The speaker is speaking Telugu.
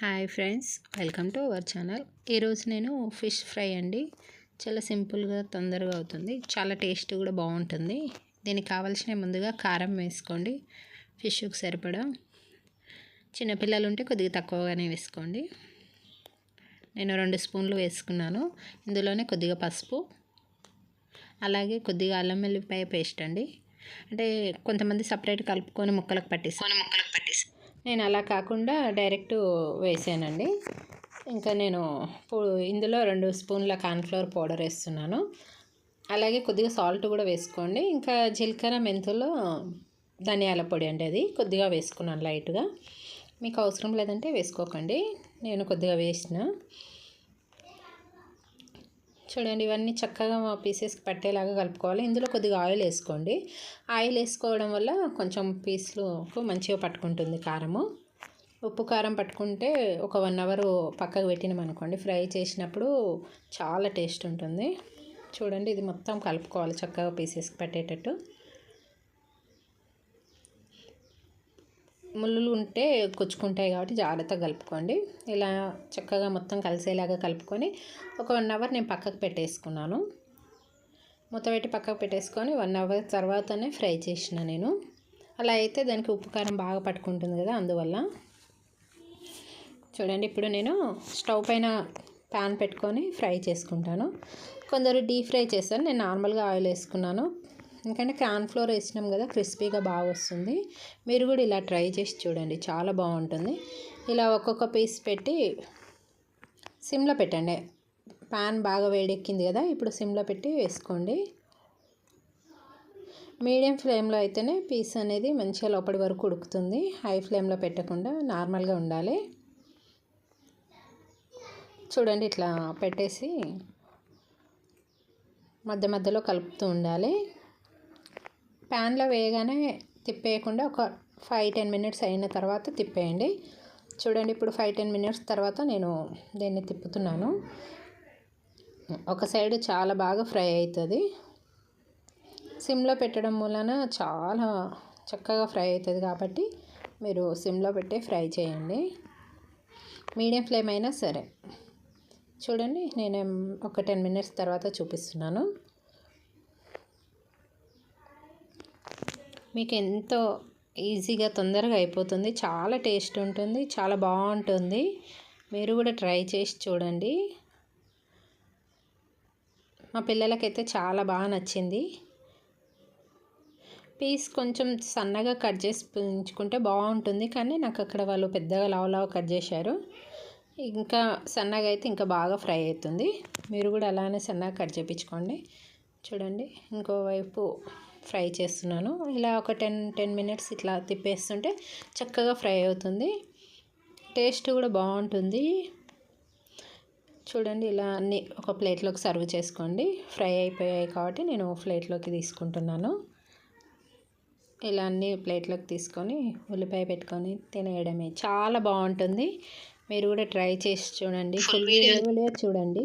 Hi friends welcome to our channel. ఈరోజు నేను ఫిష్ ఫ్రై అండి. చాలా సింపుల్గా తొందరగా అవుతుంది. చాలా టేస్ట్ కూడా బాగుంటుంది. దీనికి కావాల్సిన ముందుగా కారం వేసుకోండి. ఫిష్కి సరిపడా. చిన్నపిల్లలు ఉంటే కొద్దిగా తక్కువగానే వేసుకోండి. నేను రెండు స్పూన్లు వేసుకున్నాను. ఇందులోనే కొద్దిగా పసుపు అలాగే కొద్దిగా అల్లం వెల్లిపాయ పేస్ట్ అండి. అంటే కొంతమంది సపరేట్ కలుపుకొని ముక్కలకు పట్టిస్తాను ముక్కలకు పట్టిస్తాను నేను అలా కాకుండా డైరెక్ట్ వేసానండి. ఇంకా నేను ఇందులో రెండు స్పూన్ల కార్న్ఫ్లవర్ పౌడర్ వేస్తున్నాను. అలాగే కొద్దిగా సాల్ట్ కూడా వేసుకోండి. ఇంకా జీలకర్ర మెంతులు ధనియాల పొడి అండి అది. కొద్దిగా వేసుకున్నాను లైట్గా. మీకు అవసరం లేదంటే వేసుకోకండి. నేను కొద్దిగా వేసిన. చూడండి ఇవన్నీ చక్కగా మా పీసెస్కి పట్టేలాగా కలుపుకోవాలి. ఇందులో కొద్దిగా ఆయిల్ వేసుకోండి. ఆయిల్ వేసుకోవడం వల్ల కొంచెం పీస్లకు మంచిగా పట్టుకుంటుంది కారము. ఉప్పు కారం పట్టుకుంటే ఒక వన్ అవర్ పక్కకు పెట్టినాం అనుకోండి ఫ్రై చేసినప్పుడు చాలా టేస్ట్ ఉంటుంది. చూడండి ఇది మొత్తం కలుపుకోవాలి చక్కగా పీసెస్కి పట్టేటట్టు. ముళ్ళు ఉంటే కుచ్చుకుంటాయి కాబట్టి జాగ్రత్తగా కలుపుకోండి. ఇలా చక్కగా మొత్తం కలిసేలాగా కలుపుకొని ఒక వన్ అవర్ నేను పక్కకు పెట్టేసుకున్నాను. మూత పెట్టి పక్కకు పెట్టేసుకొని వన్ అవర్ తర్వాతనే ఫ్రై చేసిన నేను. అలా అయితే దానికి ఉప్పు కారం బాగా పట్టుకుంటుంది కదా అందువల్ల. చూడండి ఇప్పుడు నేను స్టవ్ పైన ప్యాన్ పెట్టుకొని ఫ్రై చేసుకుంటాను. కొందరు డీప్ ఫ్రై చేస్తారు. నేను నార్మల్గా ఆయిల్ వేసుకున్నాను. ఎందుకంటే ఫ్లోర్ వేసినాం కదా క్రిస్పీగా బాగా వస్తుంది. మీరు కూడా ఇలా ట్రై చేసి చూడండి చాలా బాగుంటుంది. ఇలా ఒక్కొక్క పీస్ పెట్టి సిమ్లో పెట్టండి. ప్యాన్ బాగా వేడెక్కింది కదా ఇప్పుడు సిమ్లో పెట్టి వేసుకోండి. మీడియం ఫ్లేమ్లో అయితేనే పీస్ అనేది మంచిగా లోపలి వరకు ఉడుకుతుంది. హై ఫ్లేమ్లో పెట్టకుండా నార్మల్గా ఉండాలి. చూడండి ఇట్లా పెట్టేసి మధ్య మధ్యలో కలుపుతూ ఉండాలి. ప్యాన్లో వేయగానే తిప్పేయకుండా ఒక ఫైవ్ టెన్ మినిట్స్ అయిన తర్వాత తిప్పేయండి. చూడండి ఇప్పుడు ఫైవ్ టెన్ మినిట్స్ తర్వాత నేను దీన్ని తిప్పుతున్నాను. ఒక సైడ్ చాలా బాగా ఫ్రై అవుతుంది. సిమ్లో పెట్టడం వలన చాలా చక్కగా ఫ్రై అవుతుంది కాబట్టి మీరు సిమ్లో పెట్టే ఫ్రై చేయండి. మీడియం ఫ్లేమ్ అయినా సరే. చూడండి నేను ఒక టెన్ మినిట్స్ తర్వాత చూపిస్తున్నాను. మీకు ఎంతో ఈజీగా తొందరగా అయిపోతుంది. చాలా టేస్ట్ ఉంటుంది. చాలా బాగుంటుంది. మీరు కూడా ట్రై చేసి చూడండి. మా పిల్లలకైతే చాలా బాగా నచ్చింది. పీస్ కొంచెం సన్నగా కట్ చేసి ఉంచుకుంటే బాగుంటుంది. కానీ నాకు అక్కడ వాళ్ళు పెద్దగా లావు లావు కట్ చేశారు. ఇంకా సన్నగా అయితే ఇంకా బాగా ఫ్రై అవుతుంది. మీరు కూడా అలానే సన్నగా కట్ చేయించుకోండి చూడండి. ఇంకోవైపు ఫ్రై చేస్తున్నాను. ఇలా ఒక టెన్ టెన్ మినిట్స్ ఇట్లా తిప్పేస్తుంటే చక్కగా ఫ్రై అవుతుంది. టేస్ట్ కూడా బాగుంటుంది. చూడండి ఇలా అన్నీ ఒక ప్లేట్లోకి సర్వ్ చేసుకోండి. ఫ్రై అయిపోయాయి కాబట్టి నేను ప్లేట్లోకి తీసుకుంటున్నాను. ఇలా అన్ని ప్లేట్లోకి తీసుకొని ఉల్లిపాయ పెట్టుకొని తినేయడమే. చాలా బాగుంటుంది. మీరు కూడా ట్రై చేసి చూడండి. ఫుల్ వీడియో చూడండి.